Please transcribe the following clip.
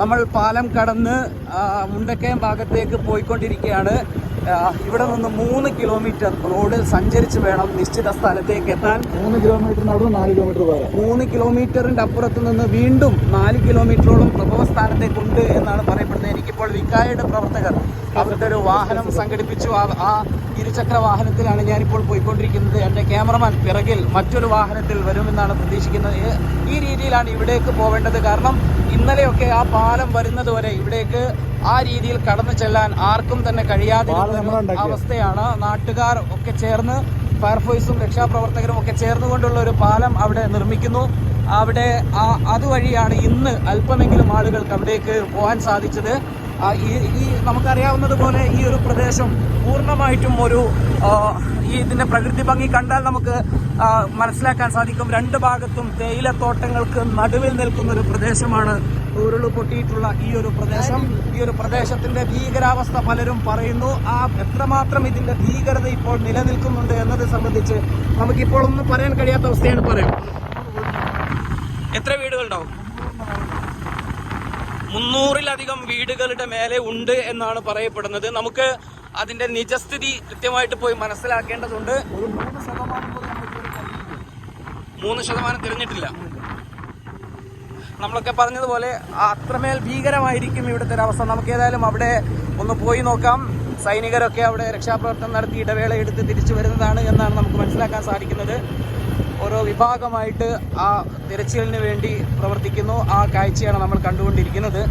നമ്മൾ പാലം കടന്ന് മുണ്ടക്കയം ഭാഗത്തേക്ക് പോയിക്കൊണ്ടിരിക്കുകയാണ്. ഇവിടെ നിന്ന് മൂന്ന് കിലോമീറ്റർ റോഡിൽ സഞ്ചരിച്ച് വേണം നിശ്ചിത സ്ഥലത്തേക്ക് എത്താൻ. മൂന്ന് കിലോമീറ്റർ നടന്ന് നാല് കിലോമീറ്റർ വരെ. മൂന്ന് കിലോമീറ്ററിന്റെ അപ്പുറത്ത് നിന്ന് വീണ്ടും നാല് കിലോമീറ്ററോളം പ്രഭവ സ്ഥാനത്തേക്കുണ്ട് എന്നാണ് പറയപ്പെടുന്നത്. എനിക്കിപ്പോൾ വിക്കായുടെ പ്രവർത്തകർ അവരുടെ ഒരു വാഹനം സംഘടിപ്പിച്ചു. ആ- ആ ഇരുചക്ര വാഹനത്തിലാണ് ഞാനിപ്പോൾ പോയിക്കൊണ്ടിരിക്കുന്നത്. എന്റെ ക്യാമറമാൻ പിറകിൽ മറ്റൊരു വാഹനത്തിൽ വരുമെന്നാണ് പ്രതീക്ഷിക്കുന്നത്. ഈ രീതിയിലാണ് ഇവിടേക്ക് പോവേണ്ടത്. കാരണം ഇന്നലെയൊക്കെ ആ പാലം വരുന്നത് വരെ ഇവിടേക്ക് ആ രീതിയിൽ കടന്നു ചെല്ലാൻ ആർക്കും തന്നെ കഴിയാതിരുന്ന അവസ്ഥയാണ് നാട്ടുകാർ ഒക്കെ ചേർന്ന് ഫയർഫോഴ്സും രക്ഷാപ്രവർത്തകരും ഒക്കെ ചേർന്നുകൊണ്ടുള്ള ഒരു പാലം അവിടെ നിർമ്മിക്കുന്നു. അവിടെ അതുവഴിയാണ് ഇന്ന് അല്പമെങ്കിലും ആളുകൾക്ക് അവിടേക്ക് പോകാൻ സാധിച്ചത്. ഈ ഈ നമുക്കറിയാവുന്നതുപോലെ ഈ ഒരു പ്രദേശം പൂർണമായിട്ടും ഒരു ഈ ഇതിന്റെ പ്രകൃതി ഭംഗി കണ്ടാൽ നമുക്ക് മനസ്സിലാക്കാൻ സാധിക്കും. രണ്ട് ഭാഗത്തും തേയിലത്തോട്ടങ്ങൾക്ക് നടുവിൽ നിൽക്കുന്ന ഒരു പ്രദേശമാണ് ഉരുൾ പൊട്ടിയിട്ടുള്ള ഈ ഒരു പ്രദേശം. ഈ ഒരു പ്രദേശത്തിന്റെ ഭീകരാവസ്ഥ പലരും പറയുന്നു. ആ എത്രമാത്രം ഇതിന്റെ ഭീകരത ഇപ്പോൾ നിലനിൽക്കുന്നുണ്ട് എന്നത് സംബന്ധിച്ച് നമുക്കിപ്പോൾ ഒന്നും പറയാൻ കഴിയാത്ത അവസ്ഥയാണ് പറയാം എത്ര വീടുകളുണ്ടാവും? മുന്നൂറിലധികം വീടുകളുടെ മേലെ ഉണ്ട് എന്നാണ് പറയപ്പെടുന്നത്. നമുക്ക് അതിന്റെ നിജസ്ഥിതി കൃത്യമായിട്ട് പോയി മനസ്സിലാക്കേണ്ടതുണ്ട്. മൂന്ന് ശതമാനം തിരഞ്ഞിട്ടില്ല. നമ്മളൊക്കെ പറഞ്ഞതുപോലെ അത്രമേൽ ഭീകരമായിരിക്കും ഇവിടുത്തെ ഒരു അവസ്ഥ. നമുക്ക് ഏതായാലും അവിടെ ഒന്ന് പോയി നോക്കാം. സൈനികരൊക്കെ അവിടെ രക്ഷാപ്രവർത്തനം നടത്തി ഇടവേള എടുത്ത് തിരിച്ചു വരുന്നതാണ് എന്നാണ് നമുക്ക് മനസ്സിലാക്കാൻ സാധിക്കുന്നത്. ഓരോ വിഭാഗമായിട്ട് ആ തിരച്ചിലിന് വേണ്ടി പ്രവർത്തിക്കുന്നു. ആ കാഴ്ചയാണ് നമ്മൾ കണ്ടുകൊണ്ടിരിക്കുന്നത്.